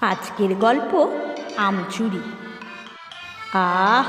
আজকের গল্প আমচুরি আহ,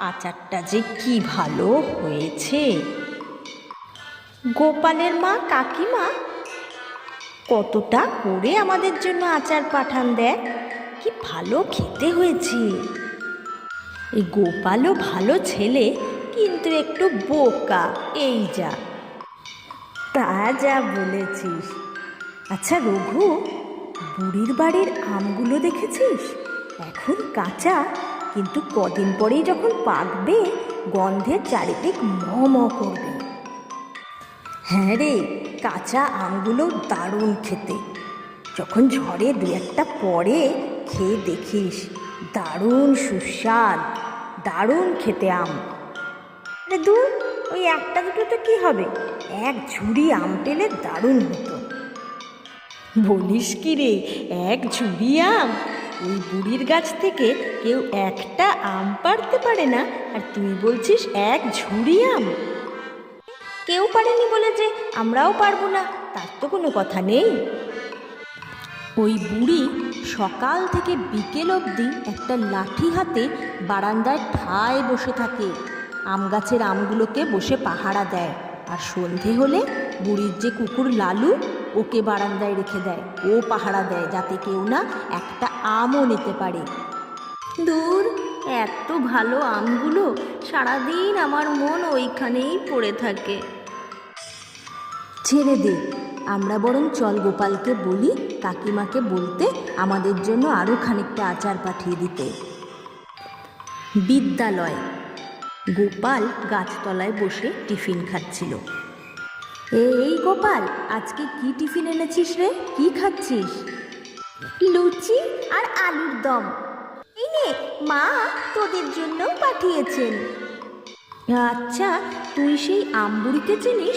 আচারটা যে কি ভালো হয়েছে। গোপালের মা, কাকিমা, কতটা করে আমাদের জন্য আচার পাঠান দেয় কি ভালো খেতে হয়েছে। এই গোপালও ভালো ছেলে, কিন্তু একটু বোকা। এই যা। তা যা বলেছিস। আচ্ছা রঘু বুড়ির বাড়ির আমগুলো দেখেছিস? এখন কাঁচা, কিন্তু কদিন পরেই যখন পাকবে গন্ধের চারিদিক ম করবে। হ্যাঁ রে, কাঁচা আমগুলো দারুণ খেতে। যখন ঝড়ে দু একটা পরে খেয়ে দেখিস, দারুণ সুস্বাদ, দারুণ খেতে আম। আরে দূর, ওই একটা দুটো তো কী হবে? এক ঝুড়ি আম পেলে দারুণ হতো। বলিস কি রে? এক ঝুড়ি আম। ওই বুড়ির গাছ থেকে কেউ একটা আম পারতে পারে না, আর তুই বলছিস এক ঝুড়ি আম। কেউ পারেনি বলে যে আমরাও পারব না, তার তো কোনো কথা নেই। ওই বুড়ি সকাল থেকে বিকেল অবধি একটা লাঠি হাতে বারান্দায় ঠায় বসে থাকে। আম গাছের আমগুলোকে বসে পাহারা দেয়। আর সন্ধে হলে বুড়ির যে কুকুর লালু ওকে বারান্দায় রেখে দেয়। ও পাহারা দেয় যাতে কেউ না একটা আমও নিতে পারে। দূর, এত ভালো আমগুলো সারাদিন আমার মন ওইখানেই পড়ে থাকে। ছেড়ে দে। আমরা বরং চল গোপালকে বলি, কাকিমাকে বলতে আমাদের জন্য আরও খানিকটা আচার পাঠিয়ে দিতে। বিদ্যালয়। গোপাল গাছতলায় বসে টিফিন খাচ্ছিল। এই গোপাল, আজকে কি টিফিন এনেছিস রে? কি খাচ্ছিস? লুচি আর আলুর দম। এই নে, মা তোদের জন্যও পাঠিয়েছেন। আচ্ছা তুই সেই আমবুড়িকে চিনিস?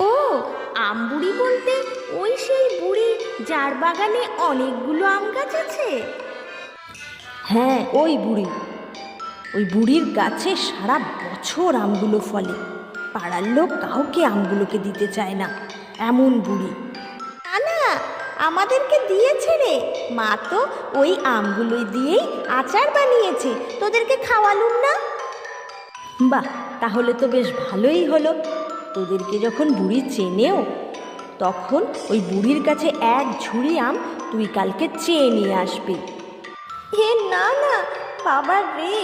ও, আমবুড়ি বলতে ওই সেই বুড়ি যার বাগানে অনেকগুলো আম গাছ আছে? হ্যাঁ ওই বুড়ি। ওই বুড়ির গাছে সারা বছর আমগুলো ফলে। পাড়ার লোক কাউকে আমগুলোকে দিতে চায় না। এমন বুড়ি। না না আমাদেরকে দিয়েছে রে। মা তো ওই আমগুলোই দিয়েই আচার বানিয়েছে। তোদেরকে খাওয়ালুম না? বাহ তাহলে তো বেশ ভালোই হলো। তোদেরকে যখন বুড়ি চেনেও তখন ওই বুড়ির কাছে এক ঝুড়ি আম তুই কালকে চেয়ে নিয়ে আসবি। হে না না বাবা রে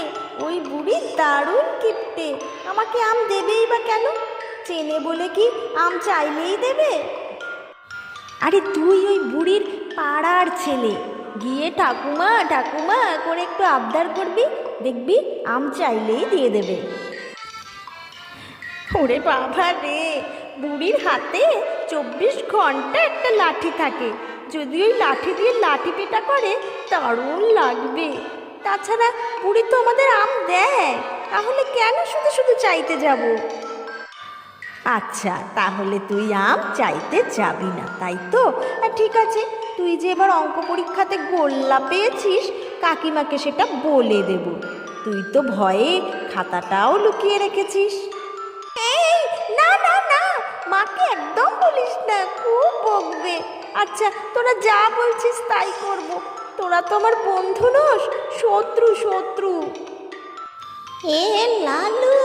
ওই বুড়ি দারুণ কিপটে। আমাকে আম দেবেই বা কেন? চেনে বলে কি আম চাইলেই দেবে? আরে তুই ওই বুড়ির পাড়ার ছেলে। গিয়ে ঠাকুমা ঠাকুমা, করে একটু আবদার করবি, দেখবি আম চাইলেই দিয়ে দেবে। ওরে বাবা রে, বুড়ির হাতে চব্বিশ ঘণ্টা একটা লাঠি থাকে। যদি ওই লাঠি দিয়ে লাঠি পেটা করে, দারুণ লাগবে। তাছাড়া বুড়ি তো আমাদের আম দেয়। তাহলে কেন শুধু শুধু চাইতে যাব? আচ্ছা তাহলে তুই আম চাইতে যাবি না, তাই তো? ঠিক আছে, তুই যে এবার অঙ্ক পরীক্ষাতে গোল্লা পেয়েছিস, কাকিমাকে সেটা বলে দেব। তুই তো ভয়ে খাতাটাও লুকিয়ে রেখেছিস। এই, না না না, মাকে একদম বলিস না, খুব বকবে। আচ্ছা তোরা যা বলছিস তাই করব। তোরা তো আমার বন্ধু নস শত্রু শত্রু। এ লালু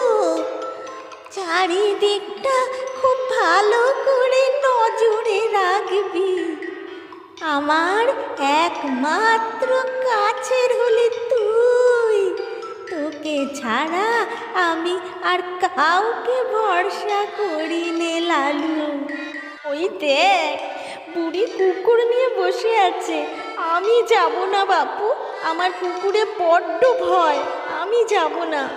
চারিদিকটা খুব ভালো করে নজরে রাখবি। আমার একমাত্র কাছের হলে তুই। তোকে ছাড়া আমি আর কাউকে ভরসা করি নে লালু। ওই দেখ বুড়ি কুকুর নিয়ে বসে আছে। আমি যাব না বাপু। আমার কুকুরে বড্ড ভয়। আমি যাব না।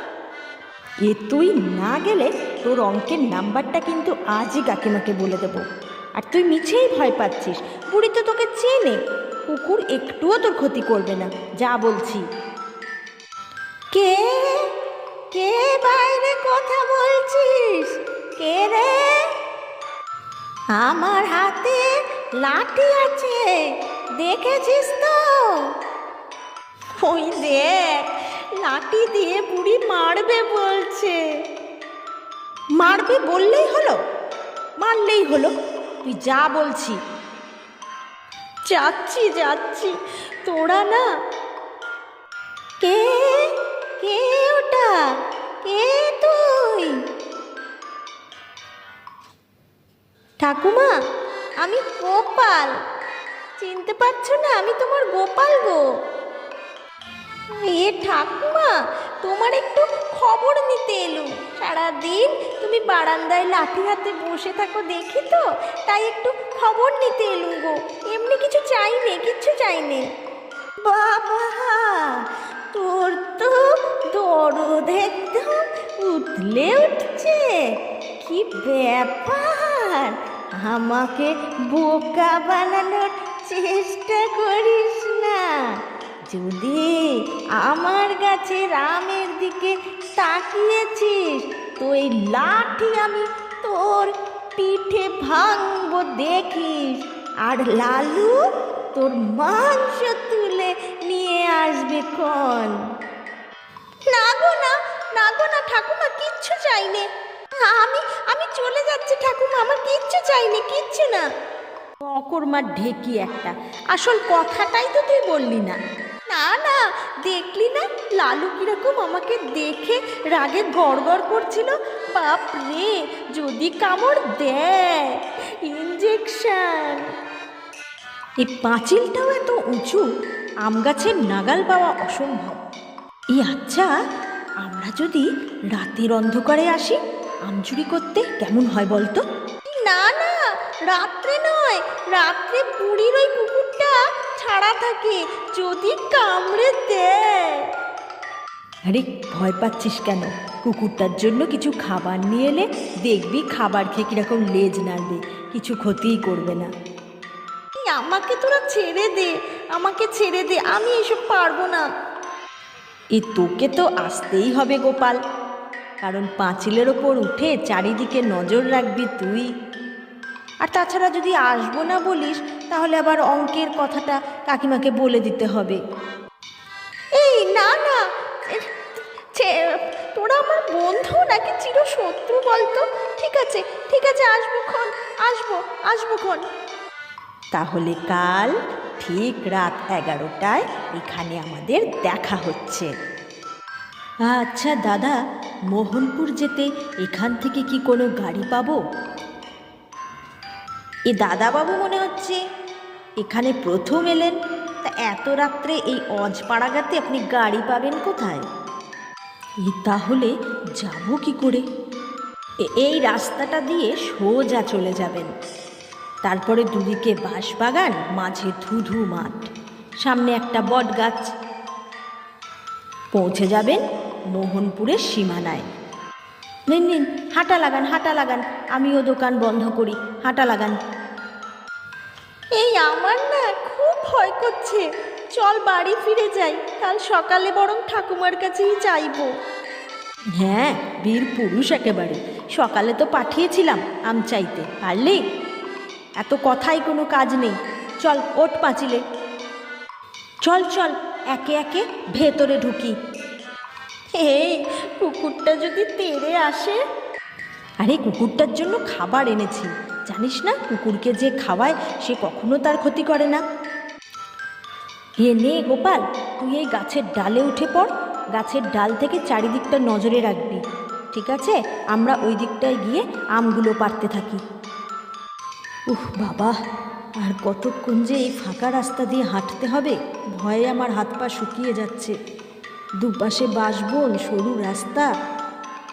এ তুই না গেলে তোর অঙ্কের নাম্বারটা কিন্তু আজই কাকিমাকে বলে দেবো। আর তুই মিছেই ভয় পাচ্ছিস। বুড়ি তো তোকে চেনে। কুকুর একটুও তোর ক্ষতি করবে না। যা বলছি। কে? কে বাইরে কথা বলছিস? কে রে? আমার হাতে লাঠি আছে। দেখেছিস তো? ওই দেখ, লাঠি দিয়ে বুড়ি মারবে বলছে। মারবে বললেই হলো, মারলেই হলো। তুই যা বলছি। যাচ্ছি যাচ্ছি। তোরা না, কে কে ওটা? কে তুই? ঠাকুমা, আমি গোপাল। চিনতে পারছ না, আমি তোমার গোপাল গো। এ ঠাকুমা, তোমার একটু খবর নিতে এলুম। সারাদিন তুমি বারান্দায় লাঠি হাতে বসে থাকো দেখি তো, তাই একটু খবর নিতে এলুম গো। এমনি কিছু চাইনে কিচ্ছু চাইনে বাবা, তোর তো দরদ একদম উতলে উঠছে। কি ব্যাপার? আমাকে বোকা বানানোর চেষ্টা করিস না। যদি আমার গাছে রামের দিকে তাকিয়েছিস, তো এই লাঠি আমি তোর পিঠে ভাঙবো দেখিস। আর লালু তোর মাংস তুলে নিয়ে আসবে ক্ষণ। না গো না না গো না, ঠাকুমা, কিচ্ছু চাইনে। আমি আমি চলে যাচ্ছি ঠাকুমা, আমার কিচ্ছু চাইনি, কিচ্ছু না। অকর্মার ঢেকি একটা। আসল কথাটাই তো তুই বললি না। না না, দেখলি না? লালু কীরকম আমাকে দেখে রাগে গড়গড় করছিল? বাপ রে, যদি কামড় দেয় ইঞ্জেকশন এই পাঁচিলটাও এত উঁচু, আম গাছের নাগাল পাওয়া অসম্ভব। এই আচ্ছা আমরা যদি রাতের অন্ধকারে আসি, আম চুরি করতে কেমন হয় বলতো? রাত্রে নয় রাত্রে বুড়ির ওই কুকুরটা ছাড়া থাকে যদি কামড়ে দেয়। আরে ভয় পাচ্ছিস কেন? কুকুরটার জন্য কিছু খাবার নিয়ে এলে দেখবি খাবার খেয়ে কীরকম লেজ নাড়বে কিছু ক্ষতিই করবে না। আমাকে তোরা ছেড়ে দে আমাকে ছেড়ে দে আমি এসব পারব না। এ তোকে তো আসতেই হবে গোপাল। কারণ পাঁচিলের ওপর উঠে চারিদিকে নজর রাখবি তুই। আর তাছাড়া যদি আসব না বলিস তাহলে আবার অঙ্কের কথাটা কাকিমাকে বলে দিতে হবে। এই না না তোরা আমার বন্ধু নাকি চির শত্রু বলতো? ঠিক আছে ঠিক আছে আসব ক্ষণ আসব আসব ক্ষণ তাহলে কাল ঠিক রাত এগারোটায় এখানে আমাদের দেখা হচ্ছে। আচ্ছা দাদা মোহনপুর যেতে এখান থেকে কি কোনো গাড়ি পাবো? এ দাদাবাবু মনে হচ্ছে। এখানে প্রথম এলেন। তা এত রাত্রে এই অজপাড়াগাতে আপনি গাড়ি পাবেন কোথায়? এ তাহলে যাব কি করে? এই রাস্তাটা দিয়ে সোজা চলে যাবেন। তারপরে দুদিকে বাঁশবাগান, মাঝে ধুধু মাঠ, সামনে একটা বট গাছ পৌঁছে যাবেন মোহনপুরের সীমানায়। নিন নিন হাঁটা লাগান হাঁটা লাগান। আমিও দোকান বন্ধ করি হাঁটা লাগান। এই আমার না খুব ভয় করছে। চল বাড়ি ফিরে যাই কাল সকালে বরং ঠাকুমার কাছেই চাইব হ্যাঁ বীর পুরুষ একেবারে। সকালে তো পাঠিয়েছিলাম আম চাইতে পারলি? এত কথাই কোনো কাজ নেই। চল ওট পাঁচিলে। চল চল একে একে ভেতরে ঢুকি। এই, কুকুরটা যদি তেড়ে আসে? আরে, কুকুরটার জন্য খাবার এনেছি। জানিস না, কুকুরকে যে খাওয়ায়, সে কখনো তার ক্ষতি করে না। এ নে গোপাল, তুই এই গাছের ডালে উঠে পড়। গাছের ডাল থেকে চারিদিকটা নজরে রাখবি। ঠিক আছে? আমরা ওই দিকটায় গিয়ে আমগুলো পারতে থাকি। উহ, বাবা! আর কতক্ষণ যে এই ফাঁকা রাস্তা দিয়ে হাঁটতে হবে? ভয়ে আমার হাত পা শুকিয়ে যাচ্ছে। দুপাশে বাঁশবন সরু রাস্তা।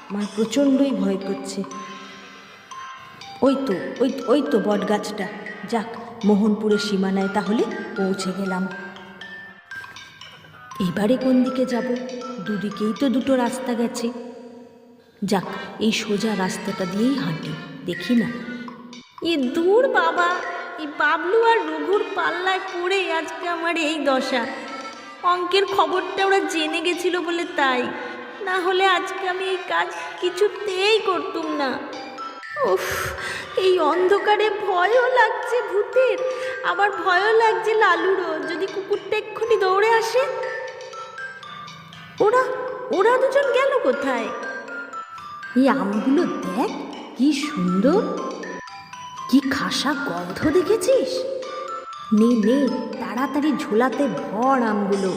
আমার প্রচণ্ডই ভয় করছে। ওই তো ওই ওই তো বট গাছটা যাক, মোহনপুরের সীমানায় তাহলে পৌঁছে গেলাম। এবারে কোন দিকে যাব? দুদিকেই তো দুটো রাস্তা গেছে। যাক, এই সোজা রাস্তাটা দিয়েই হাঁটি, দেখি না। এ দূর বাবা এই বাবলু আর রঘুর পাল্লায় পড়ে আজকে আমার এই দশা। অঙ্কের খবরটা ওরা জেনে গেছিল বলে তাই। না হলে আজকে আমি এই কাজ কিছুতেই করতুম না। উফ, এই অন্ধকারে ভয়ও লাগছে ভূতের। আবার ভয়ও লাগছে লালুরও। যদি কুকুরটা এক্ষুনি দৌড়ে আসে? ওরা ওরা দুজন গেল কোথায়? এই আমগুলো দেখ, কি সুন্দর। কি খাসা গন্ধ দেখেছিস? নে নে, তাড়াতাড়ি ঝোলাতে ভর আমগুলো।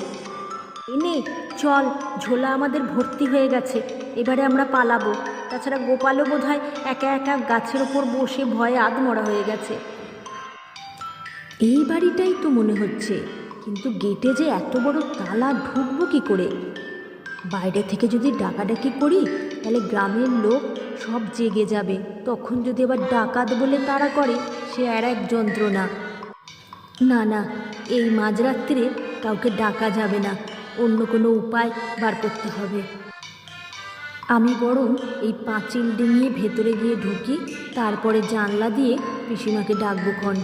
এনে চল, ঝোলা আমাদের ভর্তি হয়ে গেছে, এবারে আমরা পালাবো। তাছাড়া গোপালও বোধ হয় একা একা গাছের ওপর বসে ভয়ে আধমরা হয়ে গেছে। এই বাড়িটাই তো মনে হচ্ছে, কিন্তু গেটে যে এত বড় তালা ঢুকবো কি করে? বাইরে থেকে যদি ডাকাডাকি করি, তাহলে গ্রামের লোক সব জেগে যাবে। তখন যদি আবার ডাকাত বলে তারা করে, সে আর এক যন্ত্রণা। না না, এই মাঝরাত্রিরে কাউকে ডাকা যাবে না। অন্য কোনো উপায় বার করতে হবে। আমি বরং এই পাঁচিল ডিঙিয়ে ভেতরে গিয়ে ঢুকি, তারপরে জানলা দিয়ে পিসিমাকে ডাকবো ক্ষণ।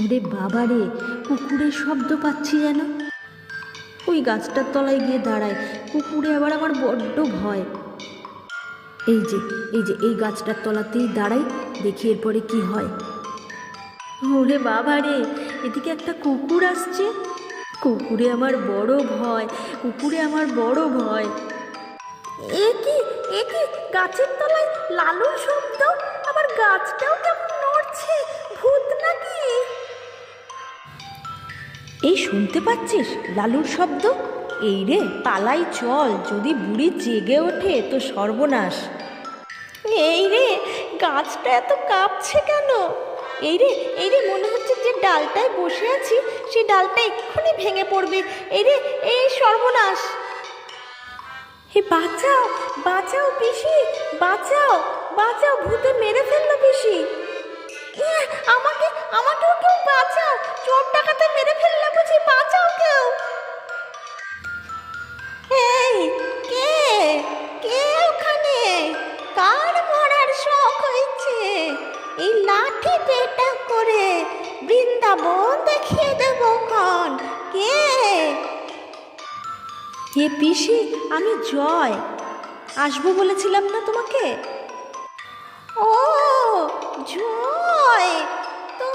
ওরে বাবা রে, কুকুরের শব্দ পাচ্ছি যেন। ওই গাছটার তলায় গিয়ে দাঁড়ায়, কুকুরে আবার আমার বড্ড ভয়। এই যে এই যে, এই গাছটার তলাতেই দাঁড়াই, দেখি এরপরে কি হয়। ওরে বাবা রে এদিকে একটা কুকুর আসছে। কুকুরে আমার বড় ভয়, কুকুরে আমার বড় ভয়। এ কি এ কি, গাছের তলায় লালুর শব্দ? আবার গাছটাও কেমন নড়ছে, ভূত নাকি? এই শুনতে পাচ্ছিস লালুর শব্দ? এই রে, পালাই চল, যদি বুড়ি জেগে ওঠে তো সর্বনাশ। এই রে, গাছটা এত কাঁপছে কেন? এই রে এই রে মনে হচ্ছে যে ডালটায় বসে আছি সেই ডালটা এক্ষুনি ভেঙে পড়বে। এই রে এই সর্বনাশ। হে বাঁচাও বাঁচাও পিসি বাঁচাও বাঁচাও ভূতে মেরে ফেলল পিসি। ইয়ে, আমাকে আমাকেও কেউ বাঁচাও চোর ডাকাতে মেরে ফেললে বুঝি বাঁচাও কেউ। এই কে? কে ওখানে? এই লাঠি পেটা করে বৃন্দাবন দেখিয়ে দেব কন। কে? কে পিসি, আমি জয়। আসব বলেছিলাম না তোমাকে? ও, জয়! তো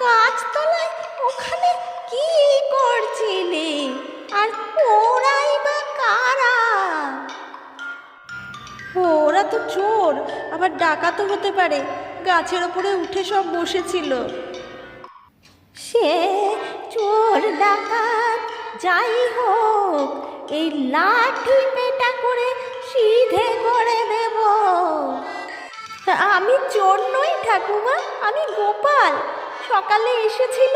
গাছতলায় ওখানে কি করছিলি? আর ওরাই বা কারা? ওরা তো চোর, আবার ডাকাতও হতে পারে। গাছের ওপরে উঠে সব বসেছিল। সে চোর ডাকাত, যাই হোক, এই লাঠি পেটা করে সিধে করে দেব আমি চোর নই ঠাকুমা, আমি গোপাল। সকালে এসেছিল,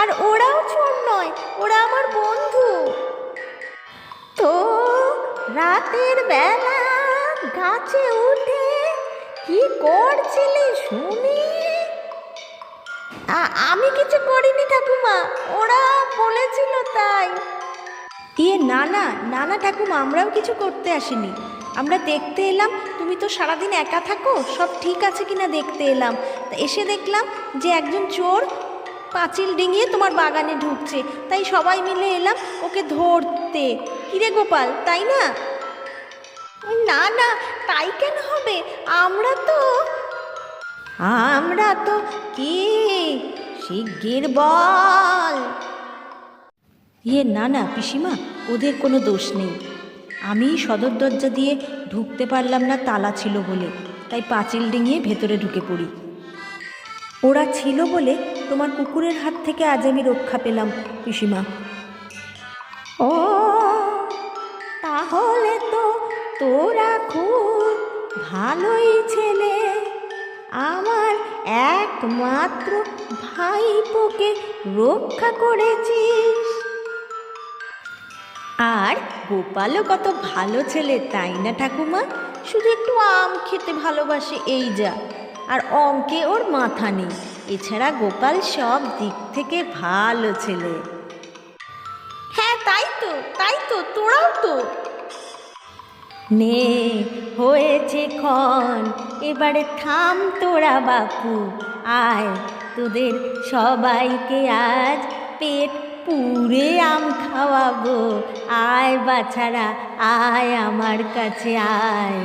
আর ওরাও চোর নয়, ওরা আমার বন্ধু। তো রাতের বেলা গাছে উঠে কি করছিলি শুনি? আমি কিছু করিনি ঠাকুমা, ওরা বলেছিল তাই। ইয়ে না না না না ঠাকুমা, আমরাও কিছু করতে আসিনি। আমরা দেখতে এলাম, তুমি তো সারাদিন একা থাকো, সব ঠিক আছে কিনা দেখতে এলাম। এসে দেখলাম যে একজন চোর পাঁচিল ডিঙিয়ে তোমার বাগানে ঢুকছে। তাই সবাই মিলে এলাম ওকে ধরতে। কিরে গোপাল, তাই না? না না, তাই কেন হবে? আমরা তো আমরা তো কি? শিগগির বল। ইয়ে না না, পিসিমা, ওদের কোনো দোষ নেই। আমি সদর দরজা দিয়ে ঢুকতে পারলাম না, তালা ছিল বলে। তাই পাঁচিল ডিঙিয়ে ভেতরে ঢুকে পড়ি। ওরা ছিল বলে তোমার কুকুরের হাত থেকে আজ আমি রক্ষা পেলাম, পিসিমা। তোরা খুব ভালোই ছেলে। আমার একমাত্র ভাইপোকে রক্ষা করেছিস। আর গোপালও কত ভালো ছেলে, তাই না ঠাকুমা? শুধু একটু আম খেতে ভালোবাসে এই যা। আর অঙ্কে ওর মাথা নেই। এছাড়া গোপাল সব দিক থেকে ভালো ছেলে। হ্যাঁ তাই তো তাই তো, তোরাও তো। নে হয়েছে ক্ষণ। এবারে থাম তোরা বাপু, আয় তোদের সবাইকে আজ পেট পুরে আম খাওয়াবো। আয় বাছারা, আয় আমার কাছে আয়।